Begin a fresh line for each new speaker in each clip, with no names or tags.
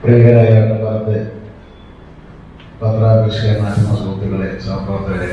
പ്രിയരായ ഭാരത് പത്രാഭിഷേക മാധ്യമ സുഹൃത്തുക്കളെ സഹപ്രവർത്തകരെ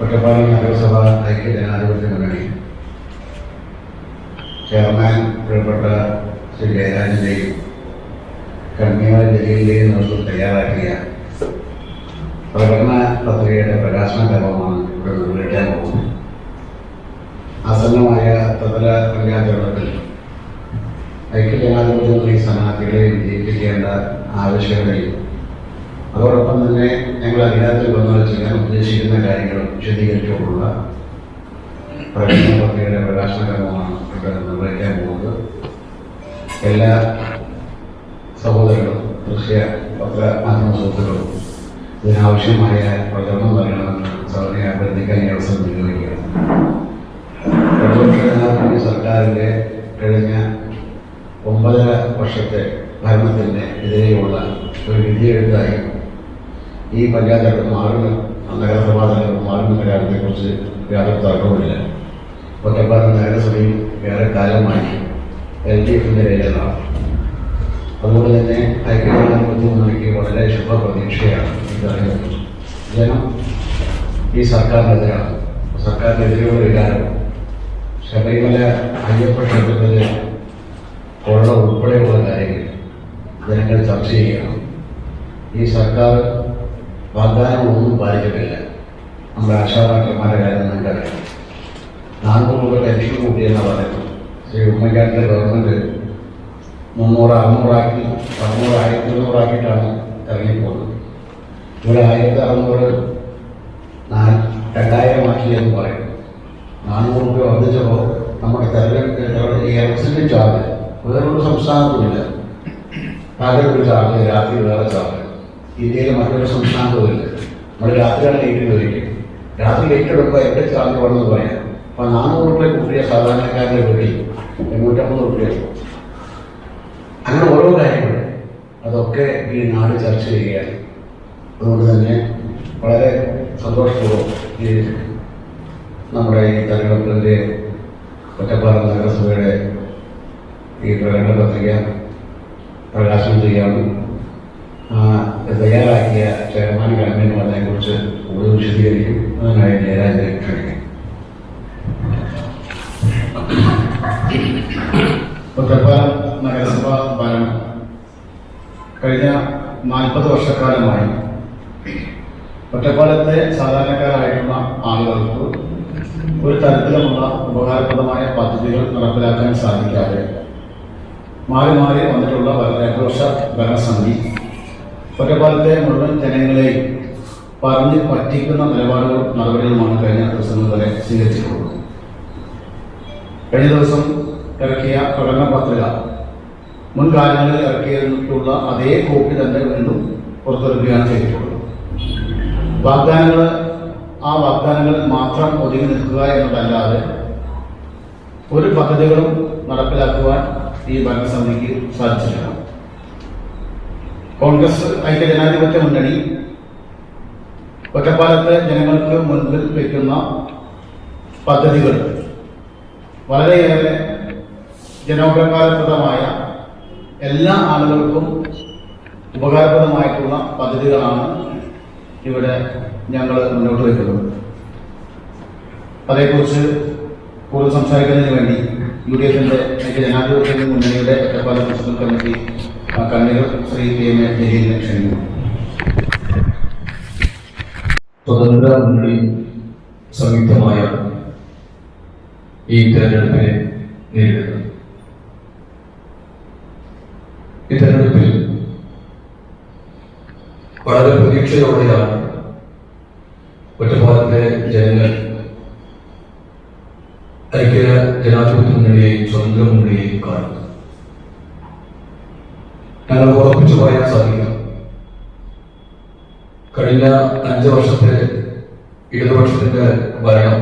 ഒറ്റപ്പാലം നഗരസഭ ഐക്യ ജനാധിപത്യ മുന്നണി ചെയർമാൻ പ്രിയപ്പെട്ട ശ്രീ ജയരാജന്റെയും കൺവീനർ ജലീലിന്റെയും നേതൃത്വം തയ്യാറാക്കിയ പ്രകടന പത്രികയുടെ പ്രകാശന കർമ്മമാണ് ഇവിടെ നിർവഹിക്കാൻ പോകുന്നത്. ആസന്നമായ ത്രിതല പഞ്ചായത്ത് തെരഞ്ഞെടുപ്പിൽ ഐക്യജനാധിപത്യ മുന്നണി സ്ഥാനാർത്ഥികളെ വിജയിപ്പിക്കേണ്ട ആവശ്യകതയും അതോടൊപ്പം തന്നെ ഞങ്ങൾ അധികാരത്തിൽ വന്നാൽ ചെയ്യാൻ ഉദ്ദേശിക്കുന്ന കാര്യങ്ങൾ വിശദീകരിച്ചുകൊണ്ടുള്ള പ്രകടന പത്രികയുടെ പ്രകാശന കർമ്മമാണ് ഇവിടെ നിർവഹിക്കാൻ പോകുന്നത്. എല്ലാ സഹോദരങ്ങളും ദൃശ്യ പത്ര മാധ്യമ സുഹൃത്തുക്കളും ഇതിനാവശ്യമായ പ്രചരണം നൽകണമെന്ന് സൗകര്യ അഭ്യർത്ഥിക്കാൻ ഈ അവസരം നിർവഹിക്കുകയാണ് സർക്കാരിന്റെ കഴിഞ്ഞ ഒമ്പതര വർഷത്തെ ഭരണത്തിന് എതിരെയുള്ള ഒരു വിധിയെഴുത്തായി ഈ പഞ്ചായത്ത് മാറുന്ന. നഗരസഭാ തെരഞ്ഞെടുപ്പ് മാറുന്ന കാര്യത്തെക്കുറിച്ച് യാതൊരു തർക്കവുമില്ല. ഒറ്റപ്പാലം നഗരസഭയിൽ ഏറെ കാലമായി എൽ ഡി എഫിന്റെ കയ്യിലാണ്. അതുകൊണ്ട് തന്നെ ഐക്യജനാധിപത്യ മുന്നണിക്ക് വളരെ ശുഭപ്രതീക്ഷയാണ് ഈ തെരഞ്ഞെടുപ്പ് ജനം ഈ സർക്കാരിനെതിരാണ്. സർക്കാരിനെതിരെയുള്ള വികാരം ശബരിമല അയ്യപ്പ ക്ഷേത്രത്തിൽ കൊള്ള ഉൾപ്പെടെയുള്ള കാര്യങ്ങൾ ജനങ്ങൾ ചർച്ച ചെയ്യണം. ഈ സർക്കാർ വാഗ്ദാനങ്ങളൊന്നും പാലിച്ചിട്ടില്ല. നമ്മുടെ ആശാവാക്കന്മാരുടെ കാര്യം നിങ്ങൾക്കറിയാം. നാനൂറ് രൂപ പെൻഷൻ കൂട്ടിയെന്ന് പറയുന്നത്. ശ്രീ ഉമ്മൻചാണ്ടിന്റെ ഗവൺമെന്റ് മുന്നൂറ് അറുന്നൂറാക്കി അറുന്നൂറ് ആയിരത്തി ഇരുന്നൂറാക്കിയിട്ടാണ് ഇറങ്ങിപ്പോകുന്നത്. ഇവിടെ ആയിരത്തി അറുന്നൂറ് രണ്ടായിരം ആക്കി എന്ന് പറയുന്നു നാനൂറ് രൂപ വർദ്ധിച്ചപ്പോൾ നമ്മുടെ തെരഞ്ഞെടുപ്പ് ഇലക്ഷന്റെ ചാർജ് വേറൊരു സംസ്ഥാനത്തുമില്ല. പകൽ ഒരു ചാർജ് രാത്രി വേറെ ചാർജ്. ഇന്ത്യയിലെ മറ്റൊരു സംസ്ഥാനത്തുമില്ല. നമ്മൾ രാത്രിയാണ് ലൈറ്റ് ഉപയോഗിക്കും രാത്രി ലൈറ്റ് എടുക്കുമ്പോൾ എവിടെ ചാർജ് വേണമെന്ന് പറയാം. അപ്പൊ നാനൂറ് റുപ്യ കൂട്ടിയ സാധാരണക്കാരന്റെ വീട്ടിൽ എണ്ണൂറ്റമ്പത് രൂപയാണ് അങ്ങനെ ഓരോ കാര്യങ്ങൾ അതൊക്കെ ഈ നാട് ചർച്ച ചെയ്യുകയാണ്. അതുകൊണ്ട് തന്നെ വളരെ സന്തോഷപൂർവം ഈ നമ്മുടെ ഈ തെരഞ്ഞെടുപ്പിന്റെ ഒറ്റപ്പാലം നഗരസഭയുടെ ഈ പ്രകടന പത്രിക പ്രകാശനം ചെയ്യാനും തയ്യാറാക്കിയ ചെയർമാൻ കൺവീനർ അതിനെക്കുറിച്ച് കൂടുതൽ വിശദീകരിക്കും. അതിനായി ജയരാജനെ ക്ഷണിക്കും. ഒറ്റപ്പാലം നഗരസഭ ഭരണം. കഴിഞ്ഞ നാൽപ്പത് വർഷക്കാലമായി ഒറ്റപ്പാലത്തെ സാധാരണക്കാരായിട്ടുള്ള ആളുകൾക്ക് ഒരു തരത്തിലുമുള്ള ഉപകാരപ്രദമായ പദ്ധതികൾ നടപ്പിലാക്കാൻ സാധിക്കാതെ മാറി മാറി വന്നിട്ടുള്ള ഭരണഘോഷ ഭരണസമിതി ഒറ്റപ്പാലത്തെ മുഴുവൻ ജനങ്ങളെയും പറഞ്ഞ് പറ്റിക്കുന്ന നിലപാടുകളും നടപടികളുമാണ് കഴിഞ്ഞ ദിവസങ്ങൾ വരെ സ്വീകരിച്ചിട്ടുള്ളത്. കഴിഞ്ഞ ദിവസം ഇറക്കിയ പ്രകടന പത്രിക മുൻകാലങ്ങളിൽ ഇറക്കിയിട്ടുള്ള അതേ കോപ്പി തന്നെ വീണ്ടും പുറത്തിറക്കുകയാണ് ചെയ്തിട്ടുള്ളത്. വാഗ്ദാനങ്ങൾ ആ വാഗ്ദാനങ്ങളിൽ മാത്രം ഒതുങ്ങി നിൽക്കുക എന്നതല്ലാതെ ഒരു പദ്ധതികളും നടപ്പിലാക്കുവാൻ ഈ ഭരണസമിതിക്ക് സാധിച്ചിട്ടില്ല. കോൺഗ്രസ് ഐക്യ ജനാധിപത്യ മുന്നണി ഒറ്റപ്പാലത്തെ ജനങ്ങൾക്ക് മുൻപിൽ വയ്ക്കുന്ന പദ്ധതികൾ വളരെയേറെ ജനോപകാരപ്രദമായ എല്ലാ ആളുകൾക്കും ഉപകാരപ്രദമായിട്ടുള്ള പദ്ധതികളാണ് ഇവിടെ ഞങ്ങൾ മുന്നോട്ട് വയ്ക്കുന്നത് അതേക്കുറിച്ച് കൂടുതൽ സംസാരിക്കുന്നതിന് വേണ്ടി യു ഡി എഫിന്റെ ജനാധിപത്യ മുന്നണിയുടെ പല മുനിസിപ്പൽ കമ്മിറ്റി കണ്ണികൾ ശ്രീ കെ എം ജലീലിനെ ക്ഷണിക്കുന്നു.
സ്വതന്ത്ര മുന്നണി സംയുക്തമായ ഈ തെരഞ്ഞെടുപ്പിനെ നേരിടുന്നത് ഈ തെരഞ്ഞെടുപ്പിൽ വളരെ പ്രതീക്ഷയോടെയാണ് ഒറ്റപ്പാലത്തെ ജനങ്ങൾ ഐക്യ ജനാധിപത്യ മുന്നണിയെയും സ്വതന്ത്ര ഞങ്ങൾ ഉറപ്പിച്ചു പറയാൻ സാധിക്കും കഴിഞ്ഞ വർഷത്തെ ഇടതുപക്ഷത്തിന്റെ ഭരണം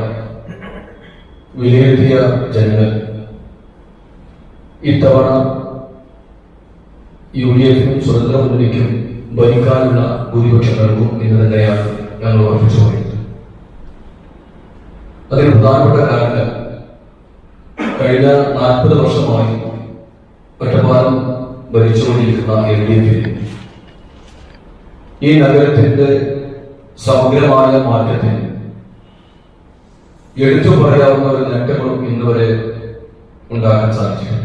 വിലയിരുത്തിയ ജനങ്ങൾ ഇത്തവണ യു ഡി എഫിനും സ്വതന്ത്ര മുന്നണിക്കും ഭരിക്കാനുള്ള ഭൂരിപക്ഷം നൽകും തന്നെയാണ് ഞങ്ങൾ ഉറപ്പിച്ചു പറയുന്നത്. അതിന് പ്രധാനപ്പെട്ട കാരണം കഴിഞ്ഞ നാൽപ്പത് വർഷമായി ഒറ്റപ്പാലം ഭരിച്ചുകൊണ്ടിരിക്കുന്ന എൽ ഡി എഫിന് ഈ നഗരത്തിന്റെ സമഗ്രമായ മാറ്റത്തിന് എടുത്തു പറയാവുന്ന ഒരു നേട്ടങ്ങളും ഇന്നുവരെ ഉണ്ടാകാൻ സാധിച്ചിട്ടില്ല.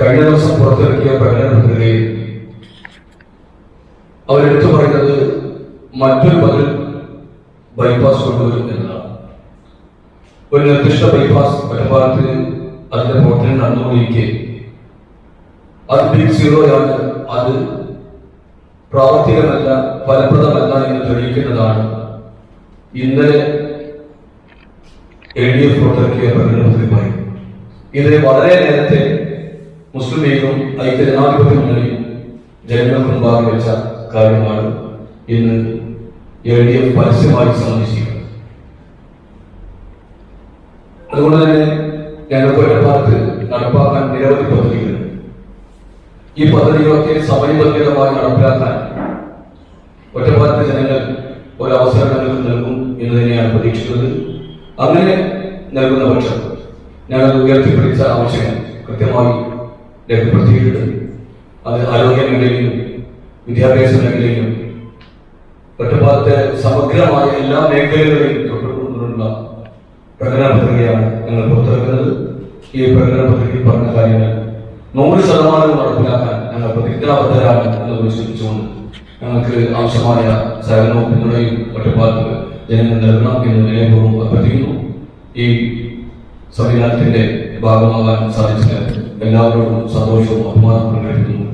കഴിഞ്ഞ ദിവസം പുറത്തിറക്കിയ പ്രകടന പത്രികയിൽ അവരെടുത്തു പറയുന്നത് മറ്റൊരു ബദൽ ബൈപ്പാസ് കൊണ്ടുവരും എന്നതാണ്. ഒരു നിർദ്ദിഷ്ട ബൈപ്പാസ് ഒറ്റപ്പാലത്തിന് അതിന്റെ പ്രവർത്തനം നടന്നുകൊണ്ടിരിക്കെ. അത് ബിഗ് സീറോയാണ് അത് പ്രാവർത്തികമല്ല ഫലപ്രദമല്ല എന്ന് തെളിയിക്കുന്നതാണ് ഇന്നലെ എൽ ഡി എഫ് പുറത്തിറക്കിയ പ്രകടനത്തിൽ ഇതിന് ഇത് വളരെ നേരത്തെ മുസ്ലിം ലീഗും ഐക്യജനാധിപത്യ മുന്നണിയും ജനങ്ങൾക്ക് മുമ്പാകെ വെച്ച കാര്യമാണ് ഇന്ന് എൽ ഡി എഫ് പരസ്യമായി സമ്മതിച്ചിരിക്കുന്നത് അതുകൊണ്ട് തന്നെ ഞങ്ങളുടെ ഭാഗത്ത് നടപ്പാക്കാൻ നിരവധി പദ്ധതികൾ. ഈ പദ്ധതികളൊക്കെ സമയബന്ധിതമായി നടപ്പിലാക്കാൻ ഒറ്റപ്പാലത്തെ ജനങ്ങൾ ഒരു അവസരം ഞങ്ങൾക്ക് നൽകും എന്ന് തന്നെയാണ് പ്രതീക്ഷിക്കുന്നത്. അങ്ങനെ നൽകുന്ന പക്ഷം ഞങ്ങൾ ഉയർത്തിപ്പിടിച്ച ആവശ്യങ്ങൾ കൃത്യമായി രേഖപ്പെടുത്തിയിട്ടുണ്ട്. അത് ആരോഗ്യ മേഖലയിലും വിദ്യാഭ്യാസ മേഖലയിലും ഒറ്റപ്പാലത്തെ സമഗ്രമായ എല്ലാ തൊട്ടുകൊണ്ടുള്ള പ്രകടന പത്രികയാണ് ഞങ്ങൾ പുറത്തിറക്കുന്നത്. ഈ പ്രകടന പത്രികയിൽ പറഞ്ഞ കാര്യങ്ങൾ നൂറ് ശതമാനം നടപ്പിലാക്കാൻ ഞങ്ങൾ പ്രതിജ്ഞാബദ്ധരാണ് എന്ന് വിശ്വസിച്ചുകൊണ്ട് ഞങ്ങൾക്ക് ആവശ്യമായ സഹകരണവും പിന്തുണയും ഒറ്റപ്പാലത്ത് ജനങ്ങൾ നൽകണം എന്ന് വിനയപൂർവം അഭ്യർത്ഥിക്കുന്നു. ഈ സംവിധാനത്തിന്റെ ഭാഗമാകാൻ സാധിച്ചില്ല എല്ലാവരോടും സന്തോഷവും അഭിമാനവും പ്രകടിപ്പിക്കുന്നു.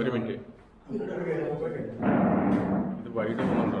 ഒരു മിനിറ്റ്. ഇത് വൈകിട്ട് പോകുന്നുണ്ടോ?